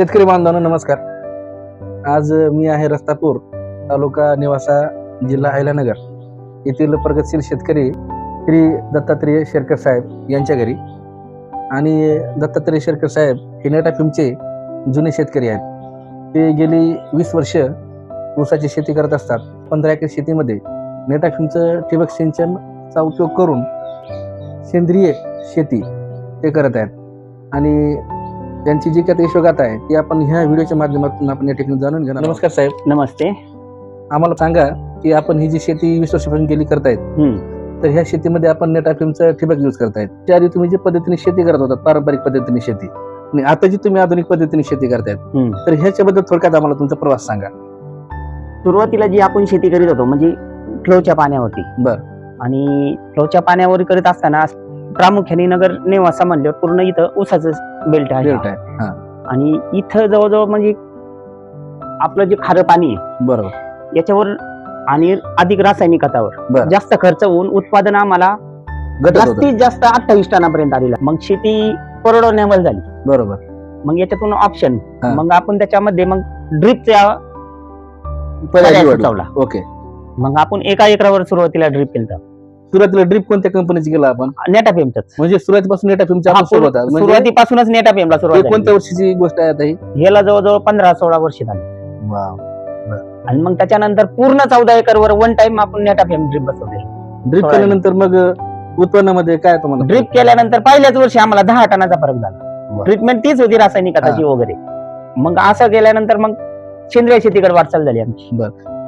शेतकरी बांधवांनो नमस्कार. आज मी आहे रस्तापूर तालुका निवासा जिल्हा अहिलानगर येथील प्रगतशील शेतकरी श्री दत्तात्रेय शेरकर साहेब यांच्या घरी. आणि दत्तात्रेय शेरकर साहेब हे नेटा फिमचे जुने शेतकरी आहेत. ते गेली वीस वर्ष ऊसाची शेती करत असतात. पंधरा एकर शेतीमध्ये नेटा फिमचं ठिबक सिंचनचा उपयोग करून सेंद्रिय शेती ते करत आहेत. आणि त्यांची जी काही यशोगाथा आहे ती आपण ह्या व्हिडिओच्या माध्यमातून आपण या ठिकाणी जाणून घेणार नमस्कार साहेब नमस्ते आम्हाला सांगा की आपण ही जी शेती वीस वर्षापासून गेली करतायत. तर ह्या शेतीमध्ये आपण नेटाफिमचं ठिबक यूज करतायत त्याआधी तुम्ही जी पद्धतीने शेती करत होतात पारंपरिक पद्धतीने शेती आणि आता जी तुम्ही आधुनिक पद्धतीने शेती करतायत. तर ह्याच्याबद्दल थोडक्यात आम्हाला तुमचा प्रवास सांगा सुरुवातीला जी आपण शेती करीत होतो म्हणजे फ्लोच्या पाण्यावरती बर. आणि फ्लोच्या पाण्यावर करीत असताना प्रामुख्याने नगर नेवासा म्हणल्यावर पूर्ण इथं ऊसाचं बेल्ट आहे. हा. आणि इथं जवळजवळ म्हणजे आपलं जे खारं पाणी आहे बरोबर. याच्यावर आणि अधिक रासायनिक खतावर बर. जास्त खर्च होऊन उत्पादन आम्हाला होतं. जास्तीत जास्त अठ्ठावीस टनापर्यंत आलेला मग शेती परवडण्यावर झाली. बरोबर. मग याच्यातून ऑप्शन हा. मग आपण त्याच्यामध्ये मग ड्रिपच्या पर्याय पर्याय निवडला. सुचवला. ओके. मग आपण एका एकरावर सुरुवातीला ड्रिप केलं सुरुवातीला ड्रीप कोणत्या कंपनीची केला आपण? नेटा पेमच म्हणजे सुरुवातीपासून नेटाफिमच्या आपण सुरुवात आहे. म्हणजे सुरुवातीपासूनच नेटा पेमला हे सुरुवात कोणत्या वर्षीची गोष्ट आहे आता ही? झाली. याला जवळजवळ पंधरा सोळा वर्ष झाली. आणि मग त्याच्यानंतर पूर्ण चौदा एकरवर वन टाइम आपण नेटा पेम ड्रिप बसवले ड्रीप सोळा केल्यानंतर मग उत्पन्नामध्ये काय तुम्हाला ड्रिप केल्यानंतर पहिल्याच वर्षी आम्हाला दहा टनाचा फरक झाला. वा. ट्रीटमेंट तीच होती रासायनिक खताची वगैरे. मग असं केल्यानंतर मग सेंद्रिय शेतीकडे वाटचाल झाली आमची.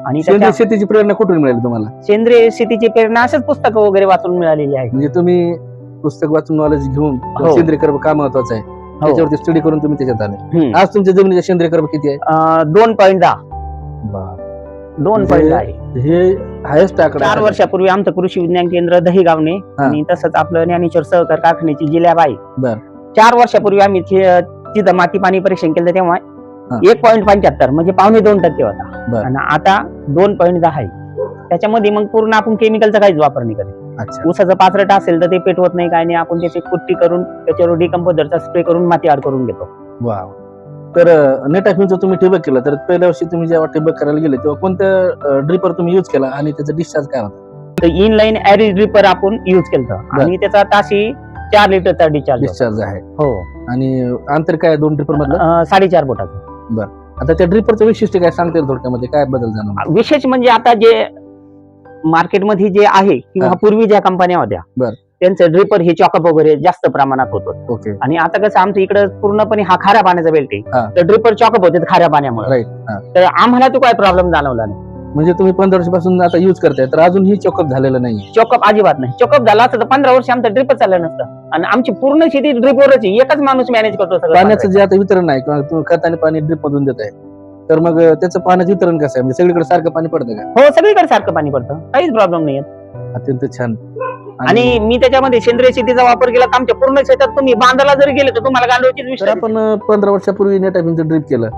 आणि सेंद्रिय शेतीची प्रेरणा कुठून मिळाली तुम्हाला सेंद्रिय शेतीची प्रेरणा अशाच पुस्तकं वगैरे वाचून मिळालेली आहे म्हणजे तुम्ही पुस्तक वाचून नॉलेज घेऊन हो. सेंद्रिय कर्ब का महत्वाचं आहे हो. त्याच्यावरती स्टडी करून तुम्ही त्याच्यात आले हम्म. आज तुमच्या जमिनीचे सेंद्रिय कर्ब किती आहे अं, दोन पॉईंट दहा दोन पॉईंट दहा आहे हे हायस्ट आकडा चार आहे. वर्षापूर्वी आमचं कृषी विज्ञान केंद्र दहीगावने हा. आणि तसंच आपलं ज्ञानेश्वर सहकार कारखान्याची जिल्ह्याब आहे बर. चार वर्षापूर्वी आम्ही ति- तिथं माती पाणी परीक्षण केलं तेव्हा. एक पॉईंट पंच्याहत्तर म्हणजे पावणे दोन टक्के. होता. आणि आता दोन पॉईंट दहा आहे. त्याच्यामध्ये मग पूर्ण आपण केमिकलचा काहीच वापर नाही करत अच्छा. ऊसाचं पाचरट असेल तर ते पेटवत नाही काय नाही. आपण त्याची कुट्टी करून त्याच्यावर डिकम्पोजरचा स्प्रे करून माती आड करून घेतो. तर नेटाफिमचं तुम्ही ठिबक केलं तर पहिल्या वर्षी तुम्ही जेव्हा ठिबक करायला गेले तेव्हा कोणत्या ड्रिपर तुम्ही युज केला आणि त्याचा डिस्चार्ज काय होता? तर इन लाईन ॲरिज ड्रिपर आपण युज केलं आणि त्याचा ताशी चार लिटरचा डिस्चार्ज डिस्चार्ज आहे. हो. आणि अंतर काय दोन ड्रिपर मधलं? साडेचार बोटाचं. आता त्या ड्रिपरचं वैशिष्ट्य काय सांगता थोडक्यामध्ये? काय बदल जाणार विशेष म्हणजे आता जे मार्केटमध्ये जे आहे किंवा हा. पूर्वी ज्या कंपन्या होत्या बर. त्यांचं ड्रिपर हे चॉकअप वगैरे जास्त प्रमाणात होतं. ओके. आणि आता कसं आमचं इकडे पूर्णपणे हा खाऱ्या पाण्याचा बेल्ट हा. आहे तर ड्रिपर चॉकअप होते खाऱ्या पाण्यामुळे. राईट तर आम्हाला तो काय प्रॉब्लेम जाणवला नाही. म्हणजे तुम्ही पंधरा वर्षापासून आता युज करताय तर अजूनही चॉकअप झालेलं नाही चॉकअप अजिबात नाही. चॉकअप झाला असतं तर पंधरा वर्ष आमचं ड्रिपच चाललं नसतं. आणि आमची पूर्ण शेती ड्रिपवरच एकच माणूस मॅनेज करतो सगळं पाण्याचं जे आता वितरण आहे किंवा तुम्ही खत आणि पाणी ड्रिप मधून देत आहे तर मग त्याचं पाण्याचं वितरण कसं आहे? म्हणजे सगळीकडे सारखं पाणी पडतं का? हो सगळीकडे सारखं पाणी पडतं. काहीच प्रॉब्लेम नाही अत्यंत छान. आणि मी त्याच्यामध्ये सेंद्रिय शेतीचा वापर केला तर आमच्या पूर्ण शेतात तुम्ही बांधाला जरी गेले तर तुम्हाला विषय आपण पंधरा वर्षापूर्वी नेटाफिमचं ड्रिप केलं.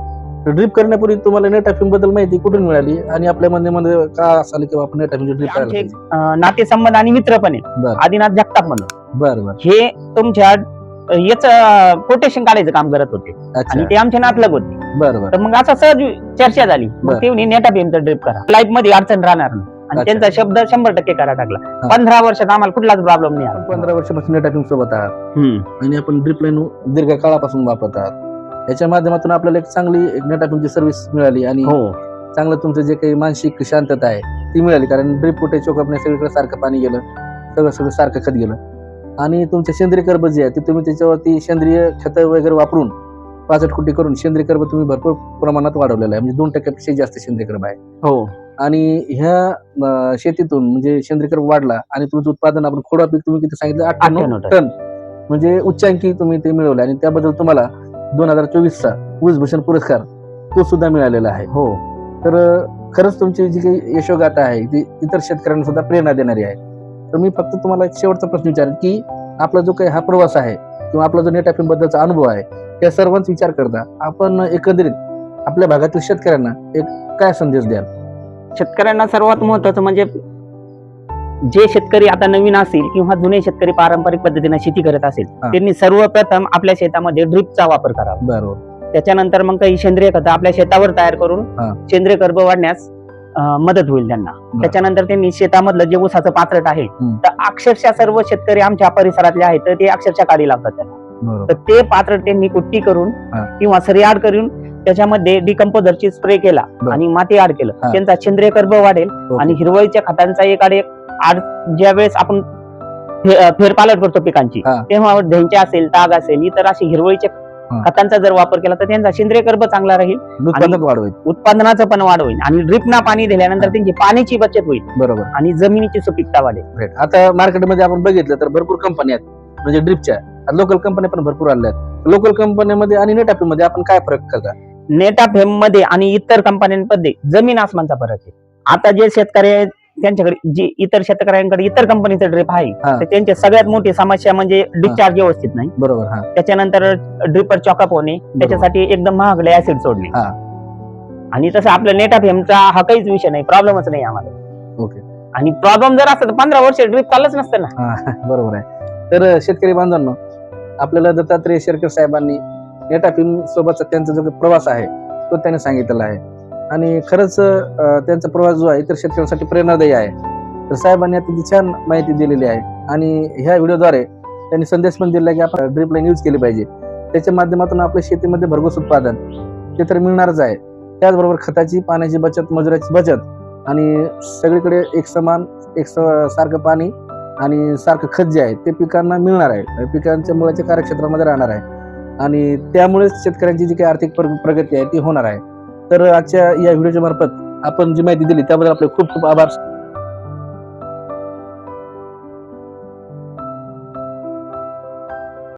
ड्रिप करण्यापूर्वी तुम्हाला नेटाफिमबद्दल माहिती कुठून मिळाली? आणि आपल्या मध्ये का असाल किंवा आपण नेटाफिमचं ड्रिप करायला अं, नातेसंबंध आणि मित्र पण बरं. आदिनाथ जगताप म्हणून. बरं बरं. हे तुमच्या याच कोटेशन काढायचं काम करत होते. आणि ते आमचे नातलग होते. बरं बरं. तर मग असं सहज चर्चा झाली. मग ते म्हणे नेटा पेमचं ड्रिप करा. लाईफमध्ये अडचण राहणार नाही. आणि. त्यांचा शब्द शंभर टक्के करा टाकला. पंधरा वर्षात आम्हाला कुठलाच प्रॉब्लेम नाही पंधरा वर्षापासून नेटाफिम सोबत आहात. आणि आपण ड्रिप लाईन दीर्घ काळापासून वापरत आहात. याच्या माध्यमातून आपल्याला एक चांगली एक नेटाफिमची सर्व्हिस मिळाली आणि हो. चांगलं तुमचं जे काही मानसिक शांतता आहे ती मिळाली. कारण ड्रिप कुठे चोकपणे सगळीकडे सारखं पाणी गेलं सगळं सगळं सारखं खत गेलं. आणि तुमचे सेंद्रिय कर्ब जे आहे ते तुम्ही त्याच्यावरती सेंद्रिय खतं वगैरे वापरून पाचट कुटी करून सेंद्रिय कर्ब तुम्ही भरपूर प्रमाणात वाढवलेलं आहे. म्हणजे दोन टक्क्यापेक्षा जास्त सेंद्रिय कर्ब आहे. हो. आणि ह्या शेतीतून म्हणजे सेंद्रिय कर्ब वाढला आणि तुमचं उत्पादन आपण खोडा पीक तुम्ही किती सांगितलं? 98 टन. म्हणजे उच्चांकी तुम्ही ते मिळवले आणि त्याबद्दल तुम्हाला दोन हजार चोवीसचा ऊसभूषण पुरस्कार तो सुद्धा मिळालेला आहे. हो. तर खरंच तुमची जी काही यशोगाथा आहे ती इतर शेतकऱ्यांना सुद्धा प्रेरणा देणारी आहे. तर मी फक्त तुम्हाला एक शेवटचा प्रश्न विचारेन की आपला जो काही हा प्रवास आहे किंवा आपला जो नेटाफिम बद्दलचा अनुभव आहे त्या सर्वांचा विचार करता आपण एकंदरीत आपल्या भागातील शेतकऱ्यांना एक काय संदेश द्याल? शेतकऱ्यांना सर्वात महत्वाचं म्हणजे जे शेतकरी आता नवीन असतील किंवा जुने शेतकरी पारंपरिक पद्धतीने शेती करत असेल. त्यांनी सर्वप्रथम आपल्या शेतामध्ये ड्रिपचा वापर करावा बरोबर त्याच्यानंतर मग काही सेंद्रिय खतं आपल्या शेतावर तयार करून. सेंद्रिय कर्ब वाढण्यास मदत होईल त्यांना त्याच्यानंतर त्यांनी शेतामधलं जे ऊसाचं पात्रट आहे. तर अक्षरशः सर्व शेतकरी आमच्या परिसरातले आहेत तर ते अक्षरशः काढी लागतात बरोबर तर ते पात्र त्यांनी कुट्टी करून. किंवा सरी आड करून त्याच्यामध्ये डिकम्पोजरची स्प्रे केला. आणि माती आड केलं. त्यांचा सेंद्रिय कर्ब वाढेल. आणि हिरवळीच्या खतांचा एक आड एक आड ज्या वेळेस आपण फेरपालट करतो पिकांची. तेव्हा ढेंचे असेल ताग असेल इतर असे हिरवळीच्या. खतांचा जर वापर केला तर त्यांचा सेंद्रिय कर्ब चांगला राहील उत्पादक वाढ होईल उत्पादनाचं पण वाढ होईल आणि ड्रिपना पाणी दिल्यानंतर. त्यांची पाण्याची बचत होईल बरोबर आणि जमिनीची सुपीकता वाढेल. आता मार्केटमध्ये आपण बघितलं तर भरपूर कंपनी आहेत म्हणजे ड्रिपच्या लोकल कंपन्या पण भरपूर आल्या आहेत लोकल कंपन्यांमध्ये आणि नेटापी मध्ये आपण काय फरक करता नेटा फेममध्ये आणि इतर कंपन्यांमध्ये जमीन आसमानचा फरक आहे आता जे शेतकरी आहेत त्यांच्याकडे जे इतर शेतकऱ्यांकडे इतर कंपनीचं ड्रिप आहे हा. तर त्यांची सगळ्यात मोठी समस्या म्हणजे डिस्चार्ज व्यवस्थित नाही. बरोबर हा. त्याच्यानंतर ड्रिपर चॉकअप होणे त्याच्यासाठी एकदम महागडे ऍसिड सोडणे. हा. आणि तसं आपलं नेटा फेमचा हा काहीच विषय नाही प्रॉब्लेमच नाही आम्हाला. ओके. आणि प्रॉब्लेम जर असतं तर पंधरा वर्ष ड्रिप चाललंच नसतं ना. हा बरोबर आहे. तर शेतकरी बांधवांनो आपल्याला दत्तात्रय शेरकर साहेबांनी नेटाफिम सोबतचा त्यांचा जो काही प्रवास आहे तो त्यांनी सांगितलेला आहे. आणि खरंच त्यांचा प्रवास जो आहे इतर शेतकऱ्यांसाठी प्रेरणादायी आहे. तर साहेबांनी अतिशय छान माहिती दिलेली आहे. आणि ह्या व्हिडिओद्वारे त्यांनी संदेश पण दिला की आपण ड्रीप लाईन यूज केली पाहिजे. त्याच्या माध्यमातून आपल्या शेतीमध्ये भरघोस उत्पादन ते तर मिळणारच आहे. त्याचबरोबर खताची पाण्याची बचत मजुराची बचत आणि सगळीकडे एक समान एक स- सारखं पाणी आणि सारखं खत जे आहे ते पिकांना मिळणार आहे. पिकांच्या मुळाच्या कार्यक्षेत्रामध्ये राहणार आहे. आणि त्यामुळेच शेतकऱ्यांची जी काही आर्थिक प्र- प्रगती आहे ती होणार आहे. तर आजच्या या व्हिडिओच्या मार्फत आपण जी माहिती दिली त्याबद्दल आपले खूप खूप आभार.